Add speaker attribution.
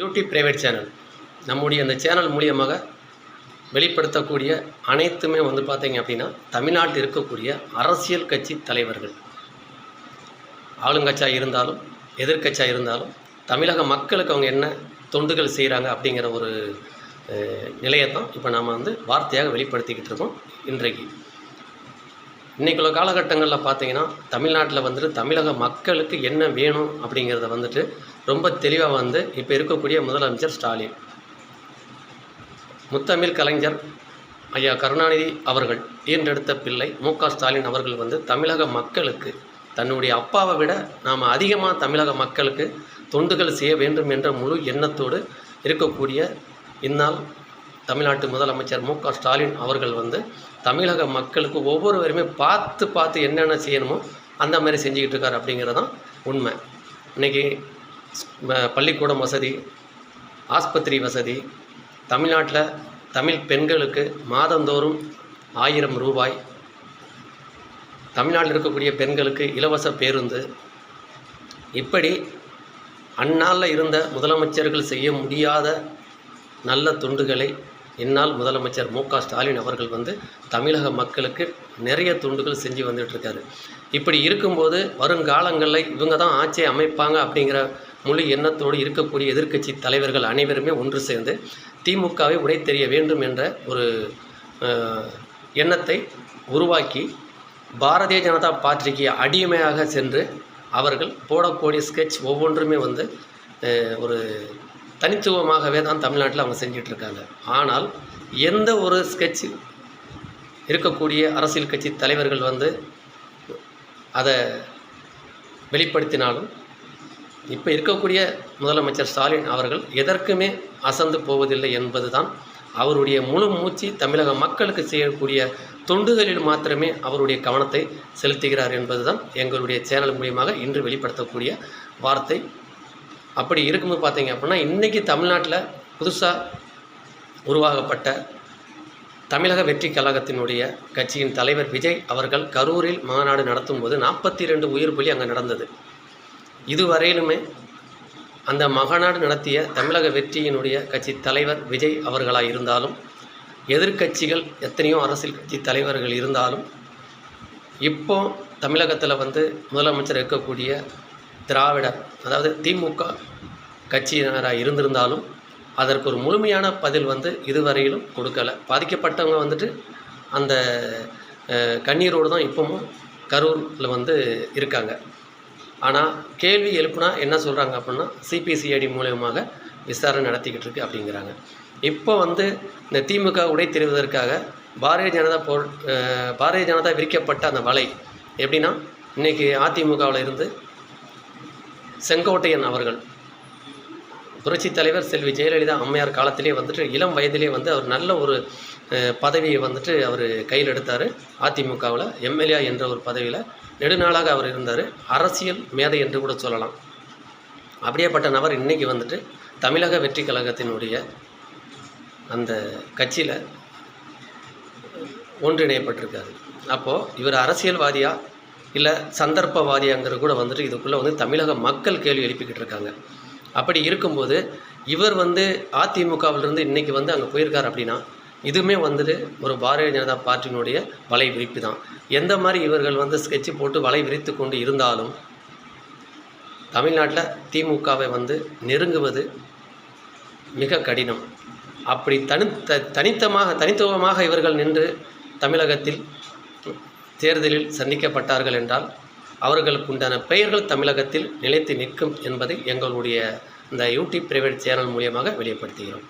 Speaker 1: YouTube private channel நம்முடைய அந்த channel மூலியமாக வெளிப்படுத்தக்கூடிய அனைத்துமே வந்து பார்த்தீங்க அப்படின்னா தமிழ்நாட்டில் இருக்கக்கூடிய அரசியல் கட்சி தலைவர்கள். ஆளுங்கட்சியாக இருந்தாலும் எதிர்க்கட்சியாக இருந்தாலும் தமிழக மக்களுக்கு அவங்க என்ன தொண்டுகள் செய்கிறாங்க அப்படிங்கிற ஒரு நிலையை தான் இப்போ நாம் வந்து வார்த்தையாக வெளிப்படுத்திக்கிட்டு இருக்கோம் இன்றைக்கு. இன்றைக்குள்ள காலகட்டங்களில் பார்த்தீங்கன்னா தமிழ்நாட்டில் வந்துட்டு தமிழக மக்களுக்கு என்ன வேணும் அப்படிங்கிறத வந்துட்டு ரொம்ப தெளிவாக வந்து இப்போ இருக்கக்கூடிய முதலமைச்சர் ஸ்டாலின் முத்தமிழ் கலைஞர் ஐயா கருணாநிதி அவர்கள் ஈன்றெடுத்த பிள்ளை மு க ஸ்டாலின் அவர்கள் வந்து தமிழக மக்களுக்கு தன்னுடைய அப்பாவை விட நாம் அதிகமாக தமிழக மக்களுக்கு தொண்டுகள் செய்ய வேண்டும் என்ற முழு எண்ணத்தோடு இருக்கக்கூடிய இந்நாள் தமிழ்நாட்டு முதலமைச்சர் மு க ஸ்டாலின் அவர்கள் வந்து தமிழக மக்களுக்கு ஒவ்வொருவருமே பார்த்து பார்த்து என்னென்ன செய்யணுமோ அந்த மாதிரி செஞ்சுக்கிட்டு இருக்கார் அப்படிங்கிறது தான் உண்மை. இன்றைக்கி பள்ளிக்கூடம் வசதி ஆஸ்பத்திரி வசதி தமிழ்நாட்டில் தமிழ் பெண்களுக்கு மாதந்தோறும் ஆயிரம் ரூபாய் தமிழ்நாட்டில் இருக்கக்கூடிய பெண்களுக்கு இலவச பேருந்து. இப்படி அந்நாளில் இருந்த முதலமைச்சர்கள் செய்ய முடியாத நல்ல துண்டுகளை இந்நாள் முதலமைச்சர் மு ஸ்டாலின் அவர்கள் வந்து தமிழக மக்களுக்கு நிறைய துண்டுகள் செஞ்சு வந்துட்டுருக்காரு. இப்படி இருக்கும்போது வருங்காலங்களில் இவங்க தான் ஆட்சியை அமைப்பாங்க அப்படிங்கிற முழு எண்ணத்தோடு இருக்கக்கூடிய எதிர்க்கட்சி தலைவர்கள் அனைவருமே ஒன்று சேர்ந்து திமுகவை உடை தெரிய வேண்டும் என்ற ஒரு எண்ணத்தை உருவாக்கி பாரதிய ஜனதா பார்ட்டிக்கு அடிமையாக சென்று அவர்கள் போடக்கூடிய ஸ்கெட்ச் ஒவ்வொன்றுமே வந்து ஒரு தனித்துவமாகவே தான் தமிழ்நாட்டில் அவங்க செஞ்சிட்ருக்காங்க. ஆனால் எந்த ஒரு ஸ்கெட்ச் இருக்கக்கூடிய அரசியல் கட்சி தலைவர்கள் வந்து அதை வெளிப்படுத்தினாலும் இப்போ இருக்கக்கூடிய முதலமைச்சர் ஸ்டாலின் அவர்கள் எதற்குமே அசந்து போவதில்லை என்பது தான் அவருடைய முழு மூச்சு தமிழக மக்களுக்கு செய்யக்கூடிய தொண்டுகளில் மாத்திரமே அவருடைய கவனத்தை செலுத்துகிறார் என்பதுதான் எங்களுடைய சேனல் மூலியமாக இன்று வெளிப்படுத்தக்கூடிய வார்த்தை. அப்படி இருக்கும்போது பார்த்தீங்க அப்படின்னா இன்றைக்கி தமிழ்நாட்டில் புதுசாக உருவாகப்பட்ட தமிழக வெற்றி கழகத்தினுடைய கட்சியின் தலைவர் விஜய் அவர்கள் கரூரில் மாநாடு நடத்தும் போது நாற்பத்தி ரெண்டு உயிர் பலி அங்கே நடந்தது. இதுவரையிலுமே அந்த மகாநாடு நடத்திய தமிழக வெற்றியினுடைய கட்சி தலைவர் விஜய் அவர்களாக இருந்தாலும் எதிர்க்கட்சிகள் எத்தனையோ அரசியல் கட்சி தலைவர்கள் இருந்தாலும் இப்போ தமிழகத்தில் வந்து முதலமைச்சர் இருக்கக்கூடிய திராவிடர் அதாவது திமுக கட்சியினராக இருந்திருந்தாலும் அதற்கு ஒரு முழுமையான பதில் வந்து இதுவரையிலும் கொடுக்கலை. பாதிக்கப்பட்டவங்க வந்துட்டு அந்த கண்ணீரோடு தான் இப்போவும் கரூரில் வந்து இருக்காங்க. ஆனால் கேள்வி எழுப்புனா என்ன சொல்கிறாங்க அப்படின்னா சிபிசிஐடி மூலயமாக விசாரணை நடத்திக்கிட்டு இருக்கு அப்படிங்கிறாங்க இப்போ வந்து இந்த திமுக உடை தெரிவதற்காக பாரதிய ஜனதா போ பாரதிய ஜனதா விரிக்கப்பட்ட அந்த வலை எப்படின்னா இன்றைக்கி அதிமுகவில் இருந்து செங்கோட்டையன் அவர்கள். புரட்சி தலைவர் செல்வி ஜெயலலிதா அம்மையார் காலத்திலே வந்துட்டு இளம் வயதிலே வந்து அவர் நல்ல ஒரு பதவியை வந்துட்டு அவர் கையில் எடுத்தார். அதிமுகவில் எம்எல்ஏ என்ற ஒரு பதவியில் நெடுநாளாக அவர் இருந்தார். அரசியல் மேதை என்று கூட சொல்லலாம். அப்படியேப்பட்ட நபர் இன்றைக்கி வந்துட்டு தமிழக வெற்றி கழகத்தினுடைய அந்த கட்சியில் ஒன்றிணையப்பட்டிருக்காரு. அப்போது இவர் அரசியல்வாதியாக இல்லை சந்தர்ப்பவாதியாங்கிறது கூட வந்துட்டு இதுக்குள்ளே வந்து தமிழக மக்கள் கேள்வி எழுப்பிக்கிட்டு இருக்காங்க. அப்படி இருக்கும்போது இவர் வந்து அதிமுகவிலிருந்து இன்றைக்கி வந்து அங்கே போயிருக்கார் அப்படின்னா இதுவுமே வந்துட்டு ஒரு பாரதிய ஜனதா பார்ட்டியினுடைய வலை விரிப்பு தான். எந்த மாதிரி இவர்கள் வந்து ஸ்கெட்சு போட்டு வலை விரித்து கொண்டு இருந்தாலும் தமிழ்நாட்டில் திமுகவை வந்து நெருங்குவது மிக கடினம். அப்படி தனி த தனித்தமாக தனித்துவமாக இவர்கள் நின்று தமிழகத்தில் தேர்தலில் சந்திக்கப்பட்டார்கள் என்றால் அவர்களுக்கு உண்டான பெயர்கள் தமிழகத்தில் நிலைத்து நிற்கும் என்பதை எங்களுடைய இந்த யூடியூப் பிரைவேட் சேனல் மூலியமாக வெளிப்படுத்துகிறோம்.